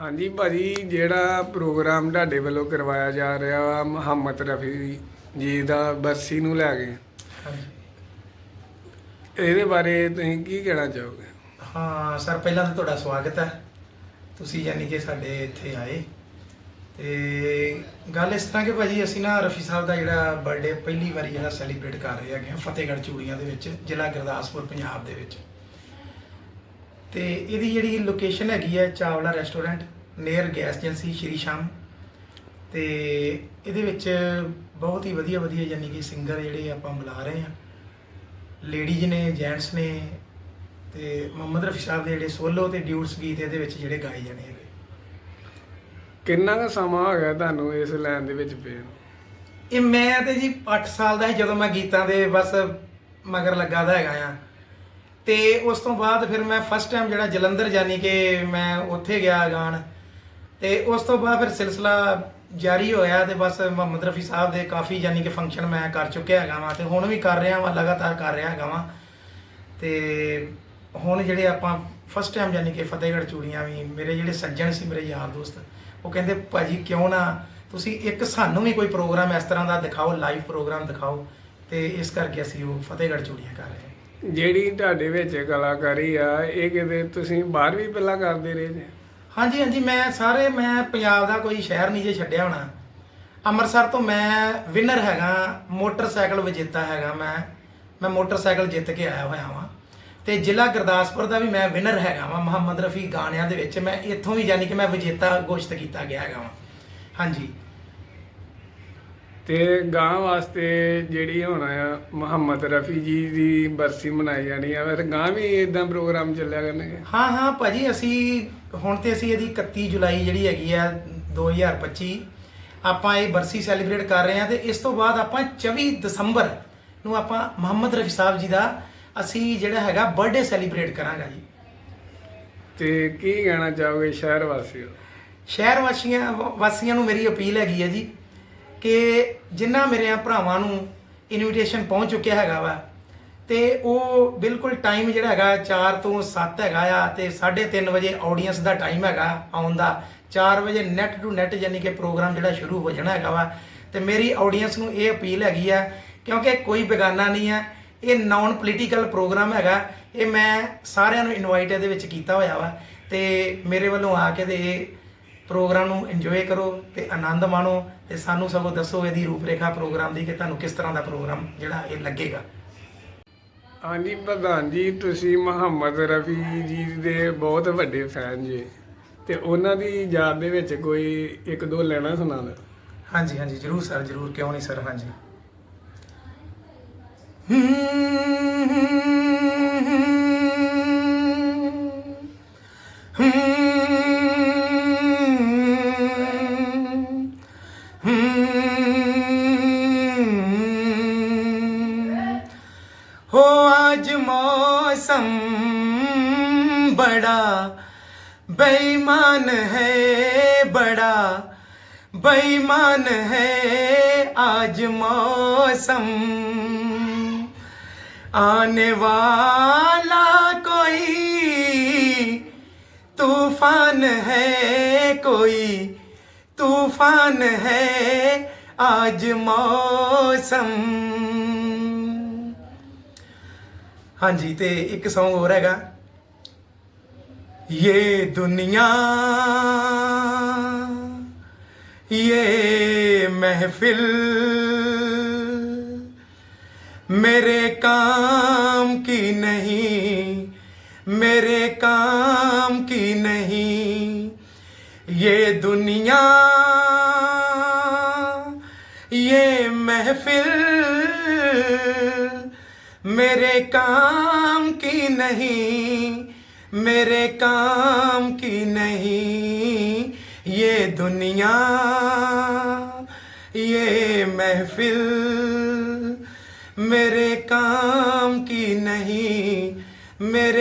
ਹਾਂਜੀ ਭਾਜੀ ਜਿਹੜਾ ਪ੍ਰੋਗਰਾਮ ਤੁਹਾਡੇ ਵੱਲੋਂ ਕਰਵਾਇਆ ਜਾ ਰਿਹਾ ਵਾ ਮੁਹੰਮਦ ਰਫੀ ਜੀ ਦਾ ਬਰਸੀ ਨੂੰ ਲੈ ਕੇ। ਹਾਂਜੀ। ਇਹਦੇ ਬਾਰੇ ਤੁਸੀਂ ਕੀ ਕਹਿਣਾ ਚਾਹੋਗੇ? ਹਾਂ ਸਰ ਪਹਿਲਾਂ ਤਾਂ ਤੁਹਾਡਾ ਸਵਾਗਤ ਹੈ। ਤੁਸੀਂ ਯਾਨੀ ਕਿ ਸਾਡੇ ਇੱਥੇ ਆਏ। ਤੇ ਗੱਲ ਇਸ ਤਰ੍ਹਾਂ ਕਿ ਭਾਜੀ ਅਸੀਂ ਨਾ ਰਫੀ ਸਾਹਿਬ ਦਾ ਜਿਹੜਾ ਬਰਥਡੇ ਪਹਿਲੀ ਵਾਰੀ ਜਿਹੜਾ ਸੈਲੀਬ੍ਰੇਟ ਕਰ ਰਹੇ ਹੈਗੇ ਆ ਫਤਿਹਗੜ੍ਹ ਚੂੜੀਆਂ ਦੇ ਵਿੱਚ ਜ਼ਿਲ੍ਹਾ ਗੁਰਦਾਸਪੁਰ ਪੰਜਾਬ ਦੇ ਵਿੱਚ। ਤੇ ਇਹਦੀ ਜਿਹੜੀ ਲੋਕੇਸ਼ਨ ਹੈਗੀ ਹੈ Chawla restaurant near gas agency Shri Sham. ਤੇ ਇਹਦੇ ਵਿੱਚ ਬਹੁਤ ਹੀ ਵਧੀਆ ਵਧੀਆ ਯਾਨੀ ਕਿ ਸਿੰਗਰ ਜਿਹੜੇ ਆਪਾਂ ਬੁਲਾ ਰਹੇ ਹਾਂ। ਲੇਡੀਜ਼ ਨੇ ਜੈਂਟਸ ਨੇ ਤੇ ਮੁਹੰਮਦ ਰਫੀ ਸਾਹਿਬ ਦੇ ਜਿਹੜੇ ਸੋਲੋ ਤੇ ਡਿਊਟਸ ਗੀਤ ਇਹਦੇ ਵਿੱਚ ਜਿਹੜੇ ਗਾਏ ਜਾਣੇ ਹੈਗੇ। ਕਿੰਨਾ ਕੁ ਸਮਾਂ ਹੋ ਗਿਆ ਤੁਹਾਨੂੰ ਇਸ ਲਾਈਨ ਦੇ ਵਿੱਚ ਪਏ ਨੂੰ? ਇਹ ਮੈਂ ਤੇ ਜੀ 8 ਸਾਲ ਦਾ ਸੀ ਜਦੋਂ ਮੈਂ ਗੀਤਾਂ ਦੇ ਬਸ ਮਗਰ ਲੱਗਾ ਦਾ ਹੈਗਾ ਆ। ਤੇ ਉਸ ਤੋਂ ਬਾਅਦ ਫਿਰ ਮੈਂ ਫਸਟ ਟਾਈਮ ਜਿਹੜਾ ਜਲੰਧਰ ਜਾਨੀ ਕਿ ਮੈਂ ਉੱਥੇ ਗਿਆ ਗਾਣ। ਤੇ ਉਸ ਤੋਂ ਬਾਅਦ ਫਿਰ ਸਿਲਸਿਲਾ ਜਾਰੀ ਹੋਇਆ ਤੇ ਬਸ ਮੁਹੰਮਦ ਰਫੀ ਸਾਹਿਬ ਦੇ ਕਾਫੀ ਯਾਨੀ ਕਿ ਫੰਕਸ਼ਨ ਮੈਂ ਕਰ ਚੁੱਕਿਆ ਹੈਗਾ ਵਾਂ ਤੇ ਹੁਣ ਵੀ ਕਰ ਰਿਹਾ ਵਾਂ, ਲਗਾਤਾਰ ਕਰ ਰਿਹਾ ਹੈਗਾ ਵਾਂ। ਤੇ ਹੁਣ ਜਿਹੜੇ ਆਪਾਂ ਫਸਟ ਟਾਈਮ ਯਾਨੀ ਕਿ ਫਤਿਹਗੜ੍ਹ ਚੂੜੀਆਂ ਵੀ, ਮੇਰੇ ਜਿਹੜੇ ਸੱਜਣ ਸੀ, ਮੇਰੇ ਯਾਰ ਦੋਸਤ, ਉਹ ਕਹਿੰਦੇ, ਭਾਜੀ ਕਿਉਂ ਨਾ ਤੁਸੀਂ ਇੱਕ ਸਾਨੂੰ ਵੀ ਕੋਈ ਪ੍ਰੋਗਰਾਮ ਇਸ ਤਰ੍ਹਾਂ ਦਾ ਦਿਖਾਓ ਲਾਈਵ ਪ੍ਰੋਗਰਾਮ ਦਿਖਾਓ। ਤੇ ਇਸ ਕਰਕੇ ਅਸੀਂ ਉਹ ਫਤਿਹਗੜ੍ਹ ਚੂੜੀਆਂ ਕਰ ਰਹੇ ਹਾਂ। ਜਿਹੜੀ ਤੁਹਾਡੇ ਵਿੱਚ ਕਲਾਕਾਰੀ ਆ, ਇਹ ਕਿਤੇ ਤੁਸੀਂ ਬਾਹਰ ਵੀ ਪਹਿਲਾਂ ਕਰਦੇ ਰਹੇ ਜੀ? ਹਾਂਜੀ ਹਾਂਜੀ, ਮੈਂ ਸਾਰੇ, ਮੈਂ ਪੰਜਾਬ ਦਾ ਕੋਈ ਸ਼ਹਿਰ ਨਹੀਂ ਜੇ ਛੱਡਿਆ ਹੋਣਾ। ਅੰਮ੍ਰਿਤਸਰ ਤੋਂ ਮੈਂ ਵਿਨਰ ਹੈਗਾ, ਮੋਟਰਸਾਈਕਲ ਵਿਜੇਤਾ ਹੈਗਾ ਮੈਂ। ਮੈਂ ਮੋਟਰਸਾਈਕਲ ਜਿੱਤ ਕੇ ਆਇਆ ਹੋਇਆ ਵਾਂ। ਤੇ ਜ਼ਿਲ੍ਹਾ ਗੁਰਦਾਸਪੁਰ ਦਾ ਵੀ ਮੈਂ ਵਿਨਰ ਹੈਗਾ ਵਾਂ, ਮੁਹੰਮਦ ਰਫੀ ਗਾਣਿਆਂ ਦੇ ਵਿੱਚ। ਮੈਂ ਇੱਥੋਂ ਵੀ ਯਾਨੀ ਕਿ ਮੈਂ ਵਿਜੇਤਾ ਘੋਸ਼ਿਤ ਕੀਤਾ ਗਿਆ ਹੈਗਾ ਵਾਂ। ਹਾਂਜੀ। ਤੇ ਗਾਂ ਵਾਸਤੇ ਜਿਹੜੀ ਹੁਣ ਆ ਮੁਹੰਮਦ ਰਫੀ ਜੀ ਦੀ ਬਰਸੀ ਮਨਾਈ ਜਾਣੀ ਆ ਫਿਰ ਗਾਂ ਵੀ ਇਦਾਂ ਪ੍ਰੋਗਰਾਮ ਚੱਲਿਆ ਕਰਨਗੇ? ਹਾਂ ਹਾਂ ਭਾਜੀ ਅਸੀਂ ਹੁਣ ਤੇ ਅਸੀਂ ਇਹਦੀ 31 ਜੁਲਾਈ ਜਿਹੜੀ ਹੈਗੀ ਆ 2025 ਆਪਾਂ ਇਹ ਬਰਸੀ ਸੈਲੀਬ੍ਰੇਟ ਕਰ ਰਹੇ ਹਾਂ ਤੇ ਇਸ ਤੋਂ ਬਾਅਦ ਆਪਾਂ 24 ਦਸੰਬਰ ਨੂੰ ਆਪਾਂ ਮੁਹੰਮਦ ਰਫੀ ਸਾਹਿਬ ਜੀ ਦਾ ਅਸੀਂ ਜਿਹੜਾ ਹੈਗਾ ਬਰਥਡੇ ਸੈਲੀਬ੍ਰੇਟ ਕਰਾਂਗਾ ਜੀ। ਤੇ ਕੀ ਕਹਿਣਾ ਚਾਹੋਗੇ ਸ਼ਹਿਰ ਵਾਸੀਓ? ਸ਼ਹਿਰ ਵਾਸੀਆਂ ਵਾਸੀਆਂ ਨੂੰ ਮੇਰੀ ਅਪੀਲ ਹੈਗੀ ਹੈ ਜੀ ਕਿ ਜਿੰਨਾ ਮੇਰੇ ਭਰਾਵਾਂ ਨੂੰ ਇਨਵੀਟੇਸ਼ਨ ਪਹੁੰਚ ਚੁੱਕਿਆ ਹੈਗਾ ਵਾ, ਤੇ ਉਹ ਬਿਲਕੁਲ ਟਾਈਮ ਜਿਹੜਾ ਹੈਗਾ 4 ਤੋਂ 7 ਹੈਗਾ ਆ, ਤੇ 3:30 ਵਜੇ ਆਡੀਅנס ਦਾ ਟਾਈਮ ਹੈਗਾ ਆਉਣ ਦਾ। 4 ਵਜੇ ਨੈਟ ਟੂ ਨੈਟ ਯਾਨੀ ਕਿ ਪ੍ਰੋਗਰਾਮ ਜਿਹੜਾ ਸ਼ੁਰੂ ਹੋ ਜਾਣਾ ਹੈਗਾ ਵਾ। ਤੇ ਮੇਰੀ ਆਡੀਅנס ਨੂੰ ਇਹ ਅਪੀਲ ਹੈਗੀ ਆ, ਕਿਉਂਕਿ ਕੋਈ ਬੇਗਾਨਾ ਨਹੀਂ ਆ, ਇਹ ਨਾਨ ਪੋਲੀਟੀਕਲ ਪ੍ਰੋਗਰਾਮ ਹੈਗਾ, ਇਹ ਮੈਂ ਸਾਰਿਆਂ ਨੂੰ ਇਨਵਾਈਟ ਇਹਦੇ ਵਿੱਚ ਕੀਤਾ ਹੋਇਆ ਵਾ। ਤੇ ਮੇਰੇ ਵੱਲੋਂ ਆ ਕੇ ਦੇ ਪ੍ਰੋਗਰਾਮ ਨੂੰ ਇੰਜੋਏ ਕਰੋ ਤੇ ਆਨੰਦ ਮਾਣੋ ਤੇ ਸਾਨੂੰ ਸਗੋਂ ਦੱਸੋ ਇਹਦੀ ਰੂਪਰੇਖਾ ਪ੍ਰੋਗਰਾਮ ਦੀ ਕਿ ਤੁਹਾਨੂੰ ਕਿਸ ਤਰ੍ਹਾਂ ਦਾ ਪ੍ਰੋਗਰਾਮ ਜਿਹੜਾ ਇਹ ਲੱਗੇਗਾ। ਹਾਂਜੀ ਪ੍ਰਧਾਨ ਜੀ ਤੁਸੀਂ ਮੁਹੰਮਦ ਰਫੀ ਜੀ ਦੇ ਬਹੁਤ ਵੱਡੇ ਫੈਨ ਜੀ ਤੇ ਉਹਨਾਂ ਦੀ ਯਾਦ ਦੇ ਵਿੱਚ ਕੋਈ ਇੱਕ ਦੋ ਲੈਣਾ ਸੁਣਾ ਦਿਓ। ਹਾਂਜੀ ਹਾਂਜੀ ਜਰੂਰ ਸਰ ਜਰੂਰ ਕਿਉਂ ਨਹੀਂ ਸਰ ਹਾਂਜੀ। हो मौसम बड़ा बेईमान है बड़ा बेईमान है आज मौसम आने वाला कोई तूफान है कोई तूफान है आज मौसम ਹਾਂਜੀ ਤੇ ਇੱਕ Song ਹੋਰ ਹੈਗਾ ये दुनिया ये महफिल मेरे काम की नहीं मेरे काम की नहीं ये दुनिया ये महफिल मेरे काम की नहीं, मेरे काम की नहीं, ये दुनिया, ये महफिल, मेरे काम की नहीं, मेरे